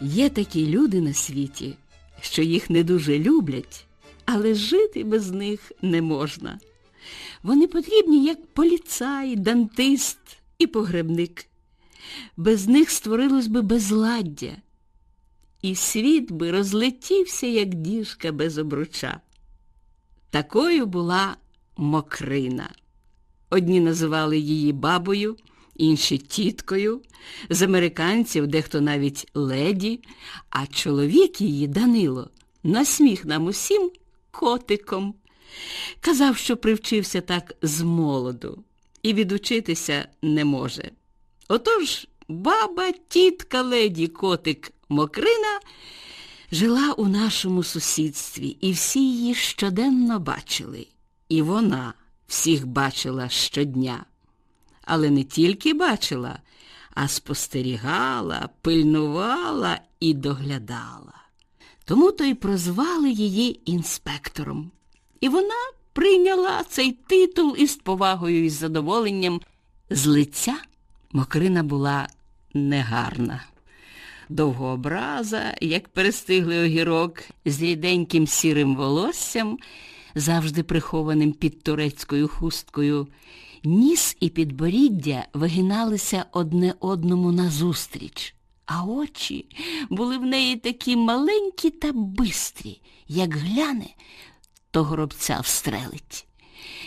Є такі люди на світі, що їх не дуже люблять, але жити без них не можна. Вони потрібні як поліцай, дантист і погребник. Без них створилось би безладдя, і світ би розлетівся, як діжка без обруча. Такою була Мокрина. Одні називали її бабою, інші тіткою, з американців дехто навіть леді, а чоловік її, Данило, насміх нам усім котиком. Казав, що привчився так з молоду і відучитися не може. Отож баба, тітка леді, котик Мокрина жила у нашому сусідстві, і всі її щоденно бачили. І вона всіх бачила щодня. Але не тільки бачила, а спостерігала, пильнувала і доглядала. Тому то й прозвали її інспектором. І вона прийняла цей титул із повагою і задоволенням. З лиця Мокрина була негарна. Довгообраза, як перестиглий огірок, з ріденьким сірим волоссям, завжди прихованим під турецькою хусткою, ніс і підборіддя вигиналися одне одному назустріч, а очі були в неї такі маленькі та бистрі, як гляне, то горобця встрелить.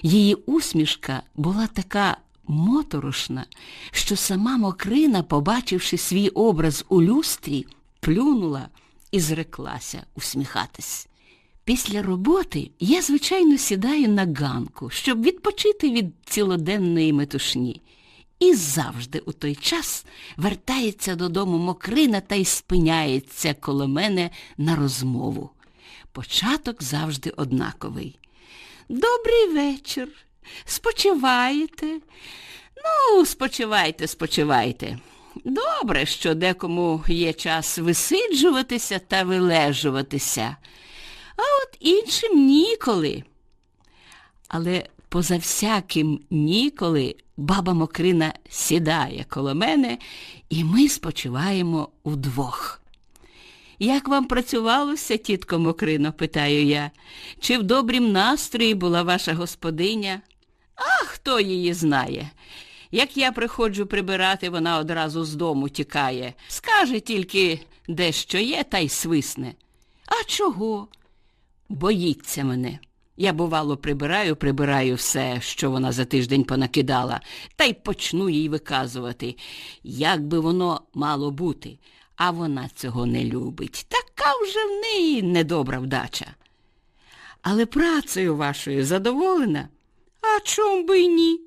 Її усмішка була така моторошна, що сама Мокрина, побачивши свій образ у люстрі, плюнула і зреклася усміхатись. Після роботи я, звичайно, сідаю на ганку, щоб відпочити від цілоденної метушні. І завжди у той час вертається додому Мокрина та й спиняється коло мене на розмову. Початок завжди однаковий. Добрий вечір. Спочиваєте? Ну, спочивайте, спочивайте. Добре, що декому є час висиджуватися та вилежуватися, от іншим ніколи. Але поза всяким ніколи баба Мокрина сідає коло мене, і ми спочиваємо удвох. Як вам працювалося, тітко Мокрино, питаю я, чи в добрім настрої була ваша господиня? А хто її знає? Як я приходжу прибирати, вона одразу з дому тікає. Скаже тільки, де що є, та й свисне. А чого? Боїться мене. Я, бувало, прибираю, прибираю все, що вона за тиждень понакидала, та й почну їй виказувати, як би воно мало бути. А вона цього не любить. Така вже в неї недобра вдача. Але працею вашою задоволена? А чом би й ні?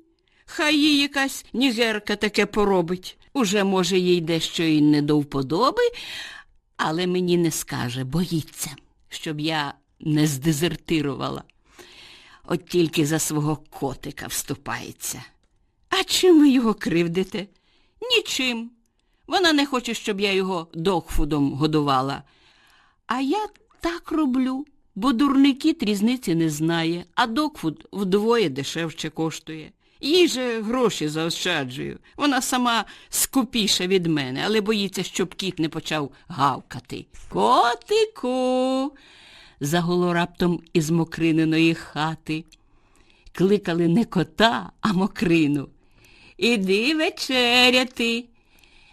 Хай їй якась нігерка таке поробить. Уже, може, їй дещо й не до вподоби, але мені не скаже, боїться, щоб я не здезертирувала. От тільки за свого котика вступається. А чим ви його кривдите? Нічим. Вона не хоче, щоб я його догфудом годувала. А я так роблю, бо дурний різниці не знає, а догфуд вдвоє дешевче коштує. Їй же гроші заощаджую. Вона сама скупіша від мене, але боїться, щоб кіт не почав гавкати. Котику. Загуло раптом із мокриненої хати. Кликали не кота, а мокрину. Іди вечеряти.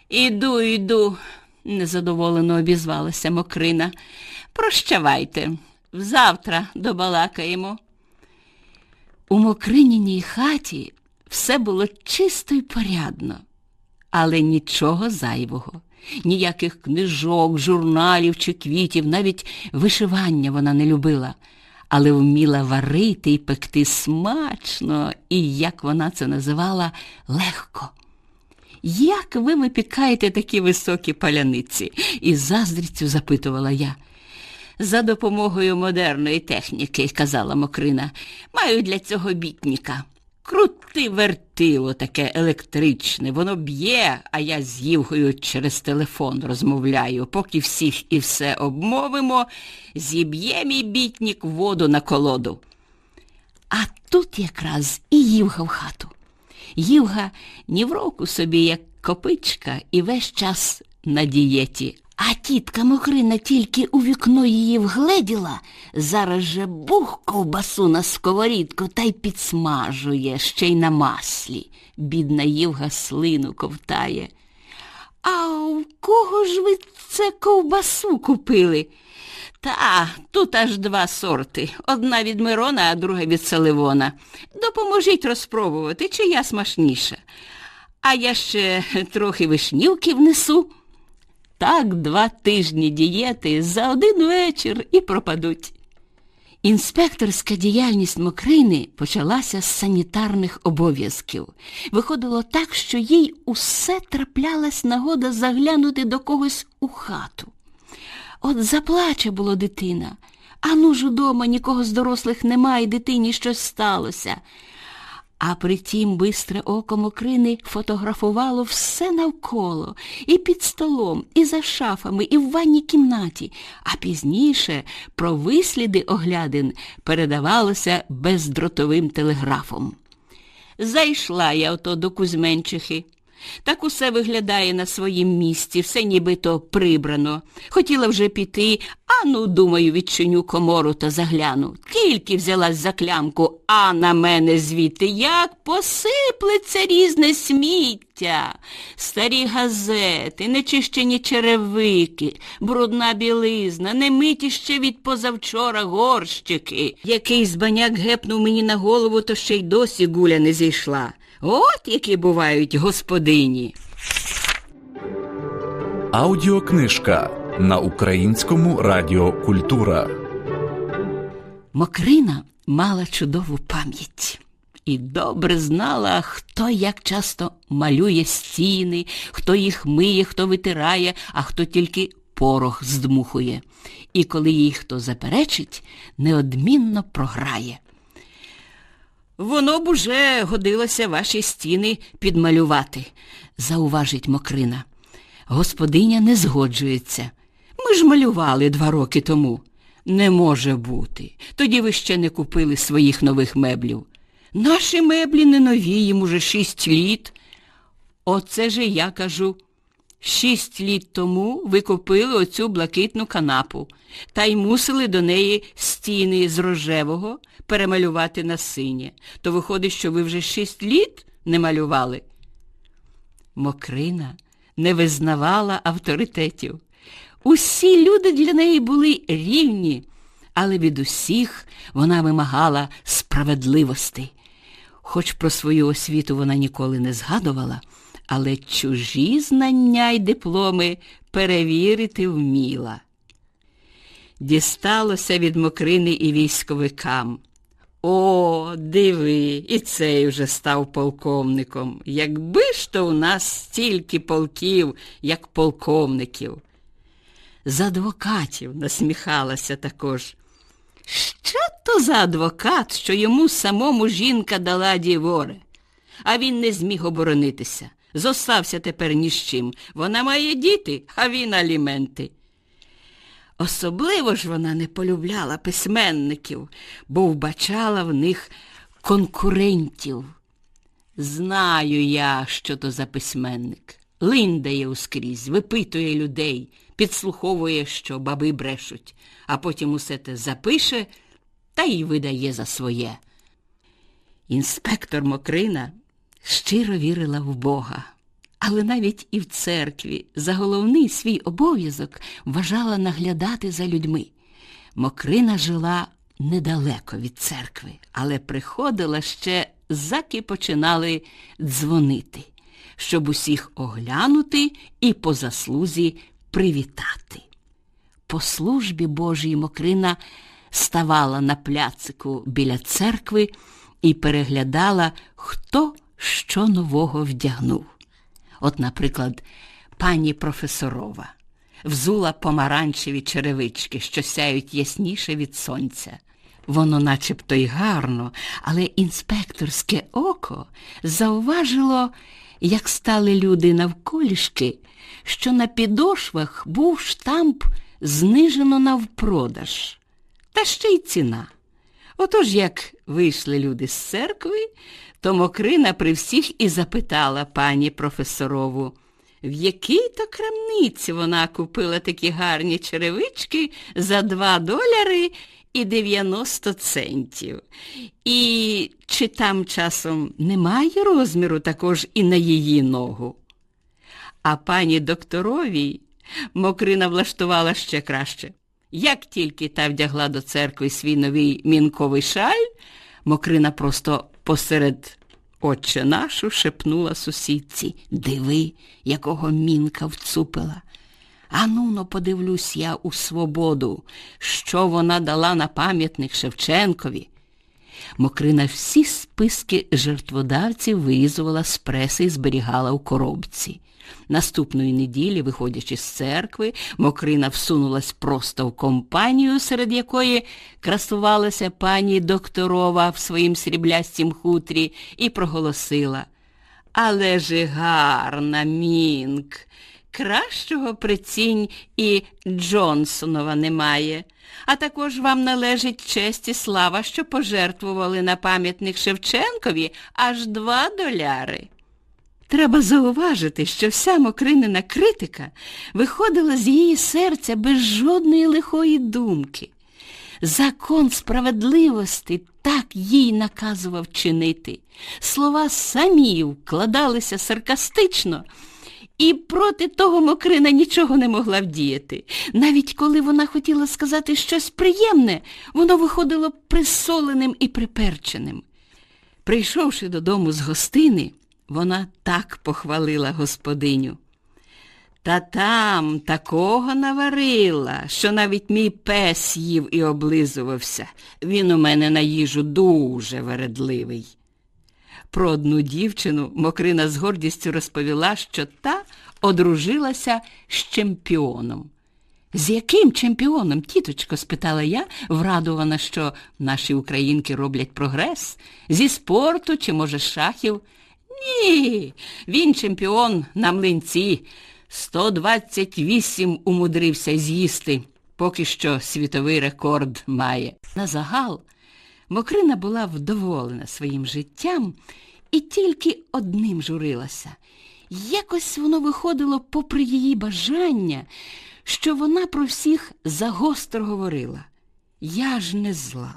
Іду, іду, незадоволено обізвалася Мокрина. Прощавайте, взавтра добалакаємо. У Мокриніній хаті все було чисто й порядно, але нічого зайвого, ніяких книжок, журналів чи квітів, навіть вишивання вона не любила, але вміла варити і пекти смачно, і, як вона це називала, легко. Як ви випікаєте такі високі паляниці? із заздрістю запитувала я. За допомогою модерної техніки, казала Мокрина, маю для цього бітніка. Крути вертило таке електричне, воно б'є, а я з Євгою через телефон розмовляю. Поки всіх і все обмовимо, зіб'є мій бітнік воду на колоду. А тут якраз і Євга в хату. Євга ні в року собі, як копичка, і весь час на дієті, А тітка Мокрина тільки у вікно її вгледіла, зараз же бух ковбасу на сковорідку та й підсмажує, ще й на маслі. Бідна Євга слину ковтає. А у кого ж ви це ковбасу купили? Та тут аж два сорти. Одна від Мирона, а друга від Саливона. Допоможіть розпробувати, чия смачніша. А я ще трохи вишнівки внесу. Так два тижні дієти за один вечір і пропадуть. Інспекторська діяльність Мокрини почалася з санітарних обов'язків. Виходило так, що їй усе траплялась нагода заглянути до когось у хату. От заплаче було дитина, а ну ж удома нікого з дорослих немає, дитині щось сталося. А притім бистре око Мокрини фотографувало все навколо, і під столом, і за шафами, і в ванній кімнаті, а пізніше про висліди оглядин передавалося бездротовим телеграфом. Зайшла я ото до Кузьменчихи. Так усе виглядає на своїм місці, все нібито прибрано. Хотіла вже піти, а ну, думаю, відчиню комору та загляну. Тільки взялась за клямку, а на мене звідти як посиплеться різне сміття. Старі газети, нечищені черевики, брудна білизна, немиті ще від позавчора горщики. Якийсь баняк гепнув мені на голову, то ще й досі гуля не зійшла. От які бувають господині. Аудіокнижка на українському радіо Культура. Мокрина мала чудову пам'ять і добре знала, хто як часто малює стіни, хто їх миє, хто витирає, а хто тільки порох здмухує. І коли їй хто заперечить, неодмінно програє. Воно б уже годилося ваші стіни підмалювати, зауважить Мокрина. Господиня не згоджується. Ми ж малювали два роки тому. Не може бути. Тоді ви ще не купили своїх нових меблів. Наші меблі не нові, їм уже шість літ. Оце же я кажу. Шість літ тому ви купили оцю блакитну канапу та й мусили до неї стіни з рожевого перемалювати на синє. То виходить, що ви вже шість літ не малювали. Мокрина не визнавала авторитетів. Усі люди для неї були рівні, але від усіх вона вимагала справедливості. Хоч про свою освіту вона ніколи не згадувала, але чужі знання й дипломи перевірити вміла. Дісталося від Мокрини і військовикам. О, диви, і цей вже став полковником. Якби ж то у нас стільки полків, як полковників. З адвокатів насміхалася також. Що то за адвокат, що йому самому жінка дала діворе? А він не зміг оборонитися. Зостався тепер ні з чим. Вона має діти, а він аліменти. Особливо ж вона не полюбляла письменників, бо вбачала в них конкурентів. Знаю я, що то за письменник. Линдає ускрізь, випитує людей, підслуховує, що баби брешуть, а потім усе те запише та й видає за своє. Інспектор Мокрина щиро вірила в Бога, але навіть і в церкві за головний свій обов'язок вважала наглядати за людьми. Мокрина жила недалеко від церкви, але приходила ще, заки починали дзвонити, щоб усіх оглянути і по заслузі привітати. По службі Божій Мокрина ставала на пляцику біля церкви і переглядала, хто що нового вдягнув. От, наприклад, пані професорова взула помаранчеві черевички, що сяють ясніше від сонця. Воно начебто й гарно, але інспекторське око зауважило, як стали люди навколішки, що на підошвах був штамп знижено навпродаж, та ще й ціна. Отож, як вийшли люди з церкви, то Мокрина при всіх і запитала пані професорову, в якій то крамниці вона купила такі гарні черевички за 2 доляри і 90 центів. І чи там часом немає розміру також і на її ногу? А пані докторовій Мокрина влаштувала ще краще. Як тільки та вдягла до церкви свій новий мінковий шаль, Мокрина просто посеред отче нашу шепнула сусідці. Диви, якого мінка вцупила. Ануно, подивлюсь я у свободу, що вона дала на пам'ятник Шевченкові. Мокрина всі списки жертводавців вирізувала з преси і зберігала у коробці. Наступної неділі, виходячи з церкви, Мокрина всунулась просто в компанію, серед якої красувалася пані докторова в своїм сріблястім хутрі, і проголосила. Але ж гарна, Мінк, кращого прицінь і Джонсонова немає. А також вам належить честь і слава, що пожертвували на пам'ятник Шевченкові аж два доляри. Треба зауважити, що вся мокринина критика виходила з її серця без жодної лихої думки. Закон справедливості так їй наказував чинити. Слова самі вкладалися саркастично, і проти того Мокрина нічого не могла вдіяти. Навіть коли вона хотіла сказати щось приємне, воно виходило присоленим і приперченим. Прийшовши додому з гостини, вона так похвалила господиню. Та там такого наварила, що навіть мій пес їв і облизувався. Він у мене на їжу дуже вередливий. Про одну дівчину Мокрина з гордістю розповіла, що та одружилася з чемпіоном. З яким чемпіоном, тіточко? спитала я, врадована, що наші українки роблять прогрес. Зі спорту чи, може, шахів? Ні, він чемпіон на млинці. 128 умудрився з'їсти, поки що світовий рекорд має. На загал Мокрина була вдоволена своїм життям і тільки одним журилася. Якось воно виходило попри її бажання, що вона про всіх загостро говорила. Я ж не зла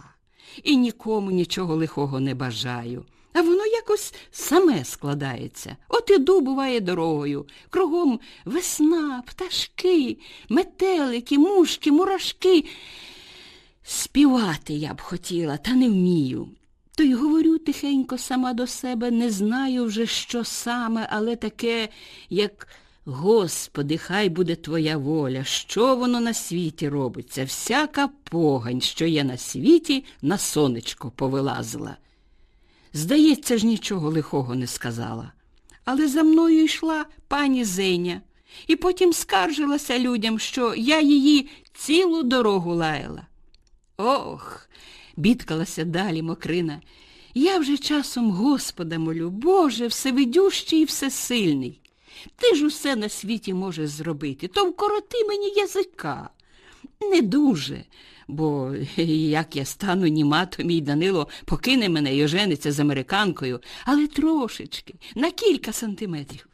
і нікому нічого лихого не бажаю. А воно якось саме складається. От іду, буває, дорогою. Кругом весна, пташки, метелики, мушки, мурашки. Співати я б хотіла, та не вмію. То й говорю тихенько сама до себе, не знаю вже, що саме, але таке, як Господи, хай буде твоя воля, що воно на світі робиться, всяка погань, що є на світі, на сонечко повилазила. Здається ж, нічого лихого не сказала. Але за мною йшла пані Зеня, і потім скаржилася людям, що я її цілу дорогу лаяла. Ох, бідкалася далі Мокрина. Я вже часом Господа молю, Боже, всевидющий і всесильний. Ти ж усе на світі можеш зробити, то вкороти мені язика. Не дуже, бо як я стану німа, то мій Данило покине мене і ожениться з американкою, але трошечки, на кілька сантиметрів.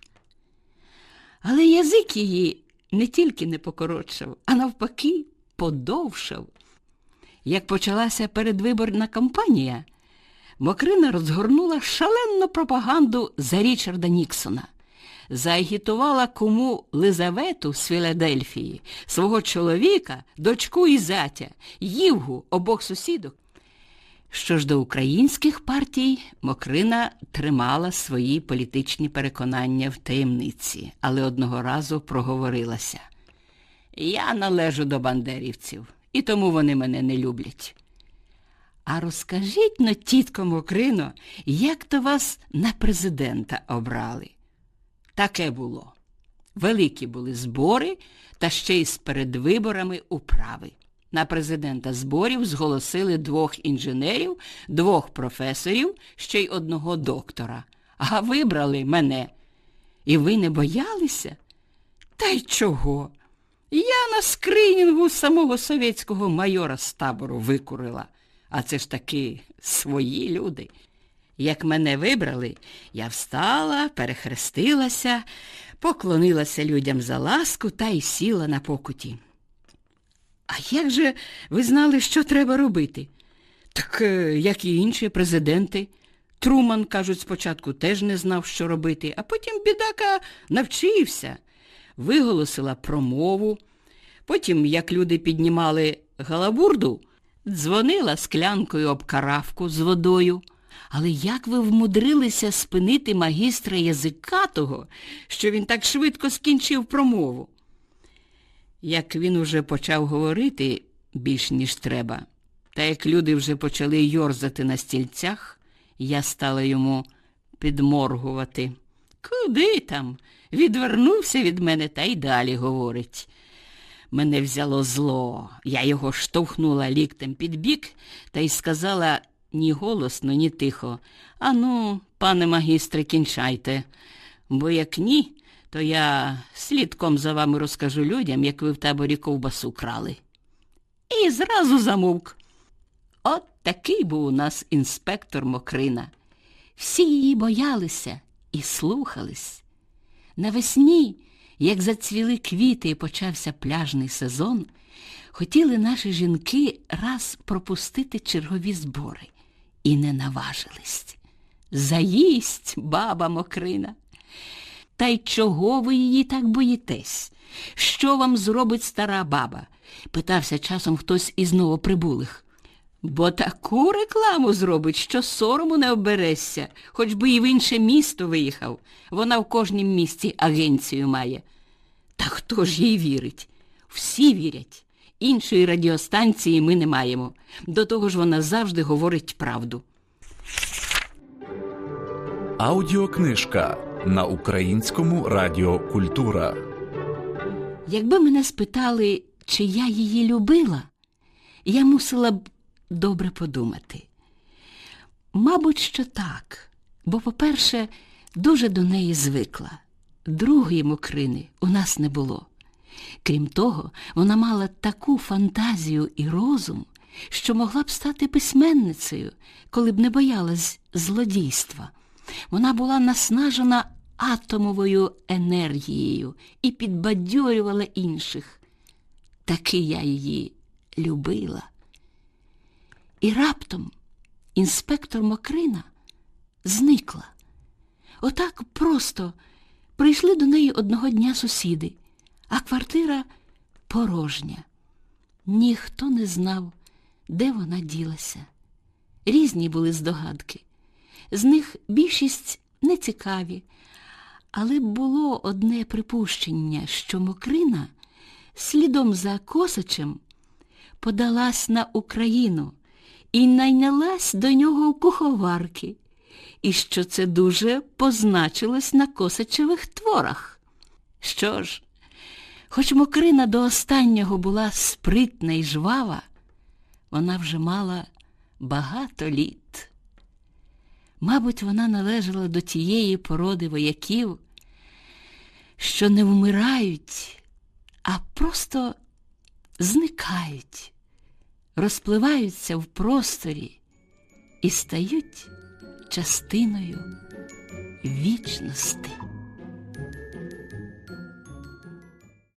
Але язик її не тільки не покоротшав, а навпаки подовшав. Як почалася передвиборна кампанія, Мокрина розгорнула шаленну пропаганду за Річарда Ніксона. Заагітувала кому Лизавету з Філадельфії, свого чоловіка, дочку і зятя, Ївгу, обох сусідок. Що ж до українських партій, Мокрина тримала свої політичні переконання в таємниці, але одного разу проговорилася. Я належу до бандерівців, і тому вони мене не люблять. А розкажіть но, тітко Мокрино, як то вас на президента обрали? Таке було. Великі були збори та ще й з передвиборами управи. На президента зборів зголосили двох інженерів, двох професорів, ще й одного доктора. А вибрали мене. І ви не боялися? Та й чого? Я на скринінгу самого совєтського майора з табору викурила. А це ж таки свої люди. Як мене вибрали, я встала, перехрестилася, поклонилася людям за ласку та й сіла на покуті. А як же ви знали, що треба робити? Так, е, як і інші президенти. Труман, кажуть, спочатку теж не знав, що робити, а потім бідака навчився. Виголосила промову. Потім, як люди піднімали галабурду, дзвонила склянкою об каравку з водою. Але як ви вмудрилися спинити магістра язика того, що він так швидко скінчив промову? Як він уже почав говорити більш ніж треба, та як люди вже почали йорзати на стільцях, я стала йому підморгувати. Куди там? Відвернувся від мене та й далі говорить. Мене взяло зло. Я його штовхнула ліктем під бік та й сказала ні голосно, ні тихо. Ану, пане магістре, кінчайте. Бо як ні, то я слідком за вами розкажу людям, як ви в таборі ковбасу крали. І зразу замовк. От такий був у нас інспектор Мокрина. Всі її боялися і слухались. Навесні, як зацвіли квіти і почався пляжний сезон, хотіли наші жінки раз пропустити чергові збори і не наважились. Заїсть баба Мокрина. Та й чого ви її так боїтесь? Що вам зробить стара баба? питався часом хтось із новоприбулих. Бо таку рекламу зробить, що сорому не оберешся, хоч би і в інше місто виїхав. Вона в кожнім місті агенцію має. Та хто ж їй вірить? Всі вірять. Іншої радіостанції ми не маємо. До того ж вона завжди говорить правду. Аудіокнижка на українському радіо Культура. Якби мене спитали, чи я її любила, я мусила б добре подумати. Мабуть, що так, бо, по-перше, дуже до неї звикла. Другої мокрини у нас не було. Крім того, вона мала таку фантазію і розум, що могла б стати письменницею, коли б не боялась злодійства. Вона була наснажена атомовою енергією і підбадьорювала інших. Таки я її любила. І раптом інспектор Мокрина зникла. Отак просто прийшли до неї одного дня сусіди, а квартира порожня. Ніхто не знав, де вона ділася. Різні були здогадки. З них більшість нецікаві, але було одне припущення, що Мокрина слідом за Косачем подалась на Україну і найнялась до нього в куховарки, і що це дуже позначилось на Косачевих творах. Що ж, хоч Мокрина до останнього була спритна і жвава, вона вже мала багато літ. Мабуть, вона належала до тієї породи вояків, що не вмирають, а просто зникають, розпливаються в просторі і стають частиною вічності.